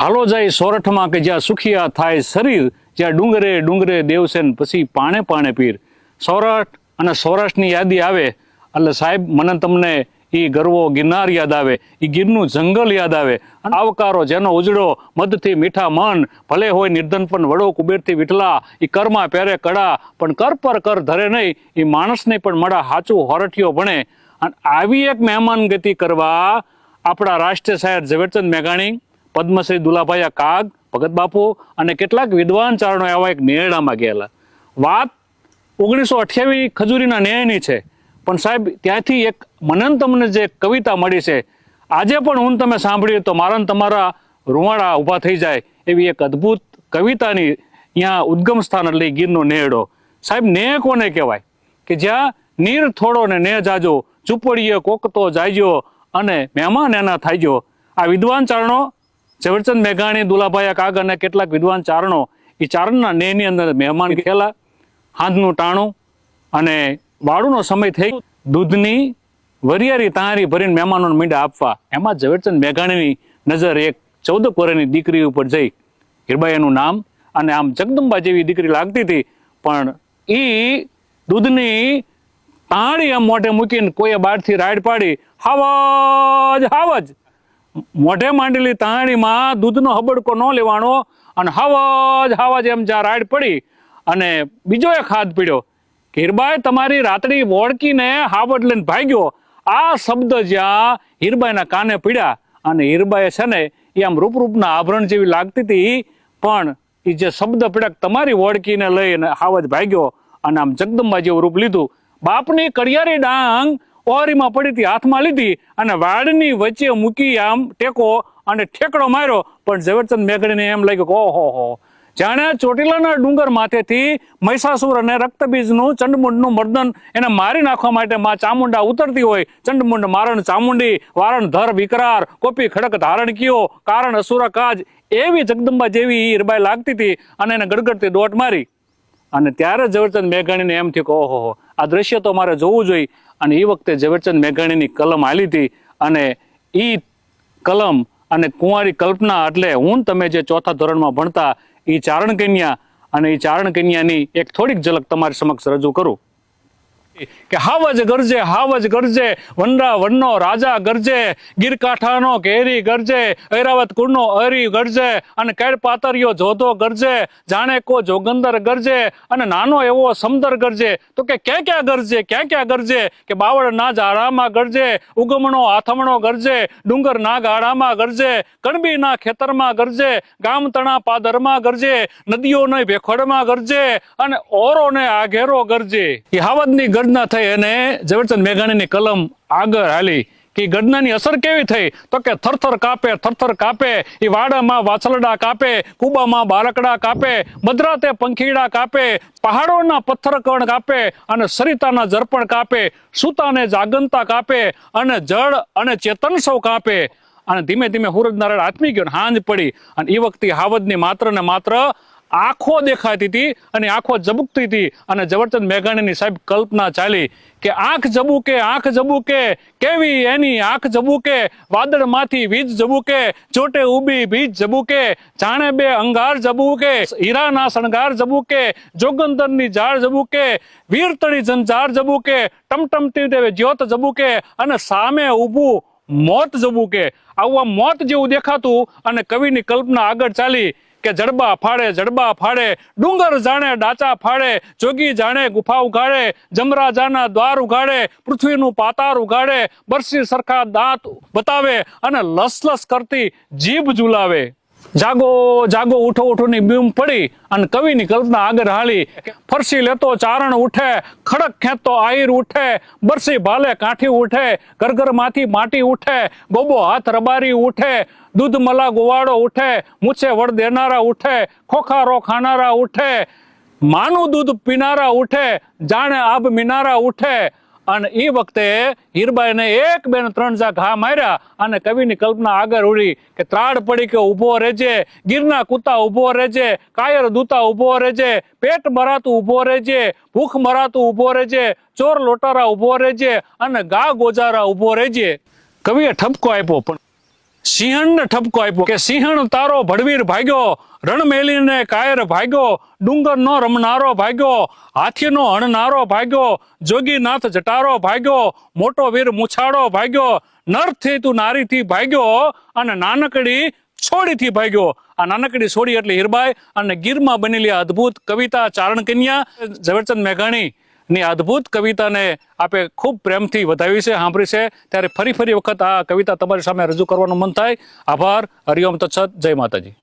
હાલો જાય સોરઠમાં કે જ્યાં સુખિયા થાય શરીર, જ્યાં ડુંગરે ડુંગરે દેવસેન પછી પાણે પાણે પીર. સૌરાષ્ટ્ર અને સૌરાષ્ટ્રની યાદી આવે, એટલે સાહેબ, મને તમને એ ગરવો ગિરનાર યાદ આવે એ ગીરનું જંગલ યાદ આવે. અને આવકારો જેનો ઉજળો, મધથી મીઠા મન, ભલે હોય નિર્ધન પણ વડો કુબેરથી વિઠલા એ કરમાં પહેરે કડા, પણ કર પર કર ધરે નહીં એ માણસને પણ મળા હાચું હોરઠિયો ભણે. અને આવી એક મહેમાન ગતિ કરવા આપણા રાષ્ટ્રીય શાયર ઝવેરચંદ મેઘાણી પદ્મશ્રી દુલાભાઈ કાગ, ભગત બાપુ અને કેટલાક વિદ્વાન ચારણો એવા એક નેરડામાં ગયેલા. વાત ઓગણીસો અઠ્યાવીસ ખજૂરીના ન્યાયની છે. પણ સાહેબ, ત્યાંથી એક મનન તમને જે કવિતા મળી છે, આજે પણ હું તમે સાંભળીએ તો મારા તમારા રૂવાડા ઊભા થઈ જાય એવી એક અદ્ભુત કવિતાની અહીંયા ઉદ્ગમ સ્થાન એટલે ગીરનો નેરડો. સાહેબ ને કોને કહેવાય? કે જ્યાં નીર થોડો ને ને જાજો ચૂપડીએ કોકતો જાયજો અને મહેમાન એના થાયજો. આ વિદ્વાન ચારણો ઝવેરચંદ મેઘાણી, દુલાભાઈ કાગ અને કેટલાક વિદ્વાન ચારણો એ ચારણના નેની અંદર મહેમાન ગયેલા. હાંજનું ટાણું અને વાળુનો સમય થઈ દૂધની વરિયારી તારી ભરીને મહેમાનોને મીંડા આપવા. એમાં ઝવેરચંદ મેઘાણીની નજર એક ચૌદ વર્ષની દીકરી ઉપર જઈ. હીરબાઈનું નામ અને આમ જગદંબા જેવી દીકરી લાગતી હતી, પણ એ દૂધની તાણી આમ મોઢે મૂકીને કોઈએ બહારથી રાઈડ પાડી, હાવજ હાવજ! મોઢે માંડેલી તાણીમાં દૂધનો હબડકો ન લેવાનો અને હાવજ હાવજ એમ જ્યાં રાડ પડી અને બીજો એક હાથ પીડ્યો. હીરબાઈ તમારી રાતડી વોળકીને હાવડ લઈને ભાગ્યો. આ શબ્દ જ્યાં હીરબાઈના કાને પીડ્યા અને હીરબાઈએ છે ને એ આમ રૂપરૂપના આભરણ જેવી લાગતી હતી, પણ એ જે શબ્દ પીડક તમારી વોળકીને લઈને હાવજ ભાગ્યો અને આમ જગદંબા જેવું રૂપ લીધું. બાપની કરિયારી ડાંગ ઓહરીમાં પડી હાથમાં લીધી અને વાડની વચ્ચે મૂકી આમ ટેકો અને ઠેકડો માર્યો. પણ ઝવેરચંદ મેઘડીને એમ લાગ્યું કે ઓહો હો. જાણે ચોટીલાના ડુંગર માથેથી મહિષાસુર અને રક્તબીજનું ચંડમુંડનું મર્દન એને મારી નાખવા માટે માં ચામુંડા ઉતરતી હોય. ચંડમુંડ મારણ ચામુંડી, વારણ ધર વિકરાર, કોપી ખડક ધારણ કયો, કારણ અસુર કાજ. એવી જગદંબા જેવી હીરબાઈ લાગતી હતી અને એને ગડગડતી દોટ મારી. અને ત્યારે ઝવેરચંદ મેઘાણીને એમ થયું કે ઓહો આ દ્રશ્ય તો મારે જોવું જોઈએ. અને એ વખતે ઝવેરચંદ મેઘાણીની કલમ આવી હતી અને એ કલમ અને કુંવારી કલ્પના એટલે હું તમે જે ચોથા ધોરણમાં ભણતા એ ચારણ કન્યા અને એ ચારણ કન્યાની એક થોડીક ઝલક તમારી સમક્ષ રજૂ કરું. કે હાવજ ગરજે હાવજ ગરજે, વનરા વનનો રાજા ગરજે, ગીરકાંઠાનો કેરી ગરજે, ઐરાવત કુળનો અરી ગરજે, અને કેડ પાતરિયો જોધો ગરજે, જાણે કો જોગંદર ગરજે, અને નાનો એવો સમદર ગરજે. તો કે ક્યાં ક્યાં ગરજે, ક્યાં ક્યાં ગરજે? કે બાવળ ના ઝાડામાં ગરજે, ઉગમણો હાથમણો ગરજે, ડુંગર ના ગાળામાં ગરજે કણબી ના ખેતરમાં ગરજે, ગામ તણા પાદરમાં ગરજે નદીઓ ને ભેખોડમાં ગરજે, અને ઓરો ને આઘેરો ગરજે. એ હાવદની ગર્જના થઈ અને ઝવેરચંદ મેઘાણીની કલમ આગળ હાલી કે ઘટનાની અસર કેવી થઈ? તો કે થરથર કાપે થરથર કાપે એ વાડામાં વાછલડા કાપે, કુબામાં બારકડા કાપે મદ્રાતે પંખીડા કાપે, પહાડોના પથ્થરકણ કાપે અને સરિતાના જર્પણ કાપે, સુતાને જાગનતા કાપે અને જળ અને ચેતન સૌ કાપે. અને ધીમે ધીમે હુરજ નારાયણ આત્મી ગયો હાંજ પડી અને એ વખતે હાવદની માત્ર ને માત્ર આંખો દેખાતી હતી અને આંખો ઝબુકતી હતી. અને ઝવેરચંદ મેઘાણીની સાહેબ કલ્પના ચાલી કે આંખ ઝબુકે આંખ ઝબુકે, કેવી એની આંખ ઝબુકે, વાદળમાંથી વીજ ઝબુકે, ચોટે ઊભી બીજ ઝબુકે, જાણે બે અંગાર ઝબુકે, હીરાના શણગાર ઝબુકે, જોગંદરની ઝાડ ઝબુકે, વીરતળી ઝંઝાર ઝબુકે, ટમટમતી દેવે જ્યોત ઝબુકે અને સામે ઊભું મોત ઝબુકે. આવું મોત જેવું દેખાતું અને કવિની કલ્પના આગળ ચાલી કે જડબા ફાડે જડબા ફાડે, ડુંગર જાણે, ડાચા ફાડે, જોગી જાણે, ગુફા ઉગાડે જમરા જાના દ્વાર ઉગાડે પૃથ્વીનું પાતાર ઉગાડે બરસી સરખા દાંત બતાવે અને લસલસ કરતી જીભ ઝુલાવે. જાગો જાગો, ઉઠો, ઉઠોની બીમ પડી અને કવિની કલ્પના આગળ હાલી ફરસી લેતો, ચારણ ઉઠે, ખડક ખેંચતો, આહીર ઉઠે, બરસી ભાલે કાઠી ઉઠે ઘરમાંથી માટી ઉઠે ગોબો હાથ રબારી ઉઠે, દૂધ મલા ગોવાળો ઉઠે, મૂછે વડ દેનારા ઉઠે, ખોખારો ખાનારા ઉઠે, માનું દૂધ પીનારા ઉઠે, જાણે આબ મિનારા ઉઠે અને એ વખતે હીરબાઈને એક બે ત્રણ જા ઘા માર્યા અને કવિની કલ્પના આગળ ઉડી કે ત્રાડ પડી કે ઊભો રહેજે, ગીરના કૂતા ઊભો રહેજે, કાયર દૂતા ઊભો રહેજે, પેટ મરાતું ઊભો રહેજે, ભૂખ મરાતું ઊભો રહેજે, ચોર લોટારા ઊભો રહેજે અને ગા ગોજારા ઊભો રહેજે. કવિએ ઠપકો આપ્યો પણ સિંહણને ઠપકો આપ્યો કે સિંહણ તારો ભડવીર ભાગ્યો, રણમેલીને કાયર ભાગ્યો, ડુંગરનો રમનારો ભાગ્યો, હાથીનો હણનારો ભાગ્યો, જોગીનાથ જટારો ભાગ્યો, મોટો વીર મુછાડો ભાગ્યો, નરથી તું નારીથી ભાગ્યો અને નાનકડી છોડીથી ભાગ્યો. આ નાનકડી છોડી એટલે હીરબાઈ અને ગીરમાં બનેલી આ અદ્ભુત કવિતા ચારણ કન્યા, ઝવેરચંદ મેઘાણી ની અદ્ભુત કવિતાને આપે ખૂબ પ્રેમથી વધાવી છે, સાંભળી છે. ત્યારે ફરી ફરી વખત આ કવિતા તમારી સામે રજૂ કરવાનું મન થાય. આભાર. હરિઓમ તત્સત. જય માતાજી.